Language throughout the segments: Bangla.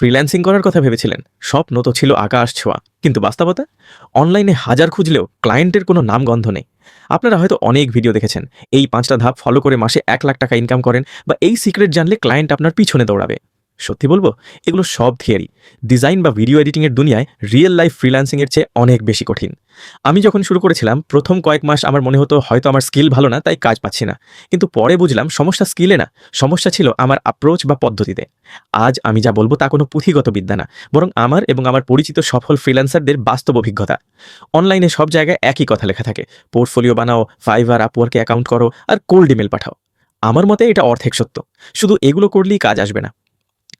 ফ্রিল্যান্সিং করার কথা ভেবেছিলেন। স্বপ্ন তো ছিল আকাশ ছোঁয়া। কিন্তু বাস্তবতা? অনলাইনে হাজার খুঁজলেও ক্লায়েন্টের কোনো নাম গন্ধ নেই। আপনারা হয়তো অনেক ভিডিও দেখেছেন। এই পাঁচটা ধাপ ফলো করে মাসে এক লাখ টাকা ইনকাম করেন বা এই সিক্রেট জানলে ক্লায়েন্ট আপনার পিছনে দৌড়াবে। সত্যি বলব, এগুলো সব থিয়ারি ডিজাইন বা ভিডিও এডিটিংয়ের দুনিয়ায় রিয়েল লাইফ ফ্রিল্যান্সিংয়ের চেয়ে অনেক বেশি কঠিন। আমি যখন শুরু করেছিলাম, প্রথম কয়েক মাস আমার মনে হতো হয়তো আমার স্কিল ভালো না, তাই কাজ পাচ্ছি না। কিন্তু পরে বুঝলাম সমস্যা স্কিলে না, সমস্যা ছিল আমার অ্যাপ্রোচ বা পদ্ধতিতে। আজ আমি যা বলব তা কোনো পুঁথিগত বিদ্যা না, বরং আমার এবং আমার পরিচিত সফল ফ্রিল্যান্সারদের বাস্তব অভিজ্ঞতা। অনলাইনে সব জায়গায় একই কথা লেখা থাকে, পোর্টফোলিও বানাও, ফাইবার আপওয়ার্কে অ্যাকাউন্ট করো, আর কোল্ড ইমেল পাঠাও। আমার মতে এটা অর্ধেক সত্য। শুধু এগুলো করলেই কাজ আসবে না।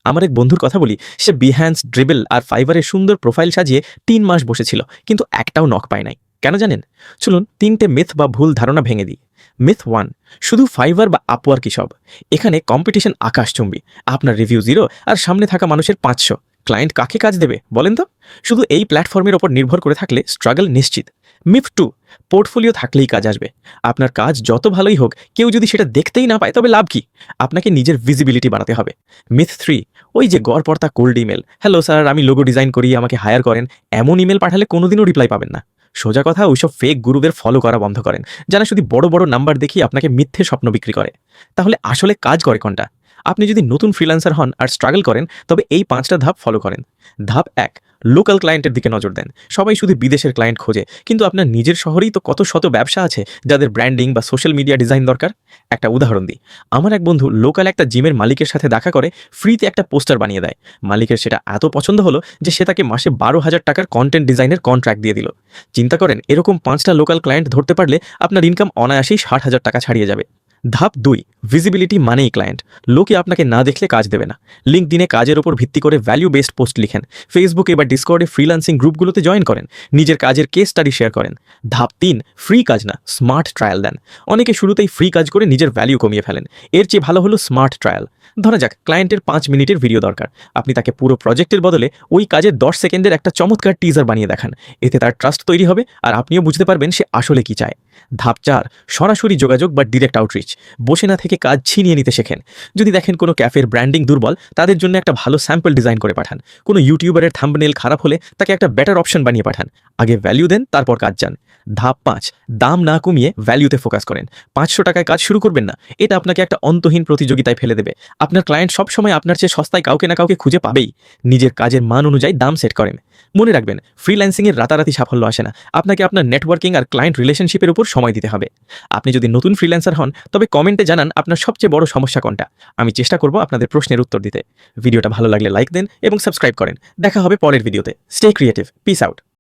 আমার এক বন্ধুর কথা বলি, সে বিহ্যান্স ড্রিবেল আর ফাইবারের সুন্দর প্রোফাইল সাজিয়ে তিন মাস বসেছিল, কিন্তু একটাও নখ পায় নাই। কেন জানেন? চলুন তিনটে মিথ বা ভুল ধারণা ভেঙে দিই। মিথ ওয়ান শুধু ফাইবার বা আপওয়ার কি সব? এখানে কম্পিটিশন আকাশচুম্বী, আপনার রিভিউ জিরো আর সামনে থাকা মানুষের পাঁচশো। ক্লায়েন্ট কাকে কাজ দেবে, বলেন তো? শুধু এই প্ল্যাটফর্মের ওপর নির্ভর করে থাকলে স্ট্রাগল নিশ্চিত। মিথ টু, পোর্টফোলিও থাকলেই কাজ আসবে। আপনার কাজ যত ভালোই হোক, কেউ যদি সেটা দেখতেই না পায়, তবে লাভ কি? আপনাকে নিজের ভিজিবিলিটি বাড়াতে হবে। মিথ থ্রি, ওই যে গড়পড়তা কোল্ড ইমেল হ্যালো স্যার আমি লোগো ডিজাইন করি, আমাকে হায়ার করেন। এমন ইমেল পাঠালে কোনোদিনও রিপ্লাই পাবেন না। সোজা কথা, ওইসব ফেক গুরুদের ফলো করা বন্ধ করেন। যারা শুধু বড় বড় নাম্বার দেখিয়ে আপনাকে মিথ্যে স্বপ্ন বিক্রি করে। তাহলে আসলে কাজ করে কোনটা? আপনি যদি নতুন ফ্রিল্যান্সার হন আর স্ট্রাগল করেন, তবে এই পাঁচটা ধাপ ফলো করেন। ধাপ এক লোকাল ক্লায়েন্টের দিকে নজর দেন। সবাই শুধু বিদেশের ক্লায়েন্ট খোঁজে, কিন্তু আপনার নিজের শহরেই তো কত শত ব্যবসা আছে যাদের ব্র্যান্ডিং বা সোশ্যাল মিডিয়া ডিজাইন দরকার? একটা উদাহরণ দিই। আমার এক বন্ধু লোকাল একটা জিমের মালিকের সাথে দেখা করে ফ্রিতে একটা পোস্টার বানিয়ে দেয়। মালিকের সেটা এত পছন্দ হলো যে সে তাকে মাসে বারো হাজার টাকার কন্টেন্ট ডিজাইনের কন্ট্রাক্ট দিয়ে দিল। চিন্তা করেন, এরকম পাঁচটা লোকাল ক্লায়েন্ট ধরতে পারলে আপনার ইনকাম অনায়াসেই ষাট হাজার টাকা ছাড়িয়ে যাবে। ধাপ দুই ভিজিবিলিটি মানেই ক্লায়েন্ট লোকে আপনাকে না দেখলে কাজ দেবে না। লিঙ্ক দিনে কাজের ওপর ভিত্তি করে ভ্যালু বেসড পোস্ট লিখেন ফেসবুকে বা ডিসকর্ডে ফ্রিল্যান্সিং গ্রুপগুলোতে জয়েন করেন। নিজের কাজের কেস স্টাডি শেয়ার করেন। ধাপ তিন ফ্রি কাজ না স্মার্ট ট্রায়াল দেন। অনেকে শুরুতেই ফ্রি কাজ করে নিজের ভ্যালু কমিয়ে ফেলেন। এর চেয়ে ভালো হলো স্মার্ট ট্রায়াল ধরা যাক ক্লায়েন্টের পাঁচ মিনিটের ভিডিও দরকার। আপনি তাকে পুরো প্রজেক্টের বদলে ওই কাজের দশ সেকেন্ডের একটা চমৎকার টিজার বানিয়ে দেখান। এতে তার ট্রাস্ট তৈরি হবে আর আপনিও বুঝতে পারবেন সে আসলে কি চায়। ধাপ চার সরাসরি যোগাযোগ বা ডিরেক্ট আউটরিচ বসে না থেকে কাজ ছিনিয়ে নিতে শেখেন। যদি দেখেন কোনো ক্যাফের ব্র্যান্ডিং দুর্বল, তাদের জন্য একটা ভালো স্যাম্পল ডিজাইন করে পাঠান। কোনো ইউটিউবারের থাম্বনেল খারাপ হলে তাকে একটা বেটার অপশন বানিয়ে পাঠান। আগে ভ্যালু দেন, তারপর কাজ যান ধাপ পাঁচ, দাম না কমিয়ে ভ্যালুতে ফোকাস করেন। পাঁচশো টাকায় কাজ শুরু করবেন না, এটা আপনাকে একটা অন্তহীন প্রতিযোগিতায় ফেলে দেবে। আপনার ক্লায়েন্ট সবসময় আপনার চেয়ে সস্তায় কাউকে না কাউকে খুঁজে পাবেই। নিজের কাজের মান অনুযায়ী দাম সেট করেন। মনে রাখবেন ফ্রিল্যান্সিংয়ের রাতারাতি সাফল্য আসে না। আপনাকে আপনার নেটওয়ার্কিং আর ক্লায়েন্ট রিলেশনশিপের উপর সময় দিতে হবে। আপনি যদি নতুন ফ্রিল্যান্সার হন, তবে কমেন্টে জানান আপনার সবচেয়ে বড় সমস্যা কোনটা। আমি চেষ্টা করব আপনাদের প্রশ্নের উত্তর দিতে। ভিডিওটা ভালো লাগলে লাইক দেন এবং সাবস্ক্রাইব করেন। দেখা হবে পরের ভিডিওতে। Stay creative piece out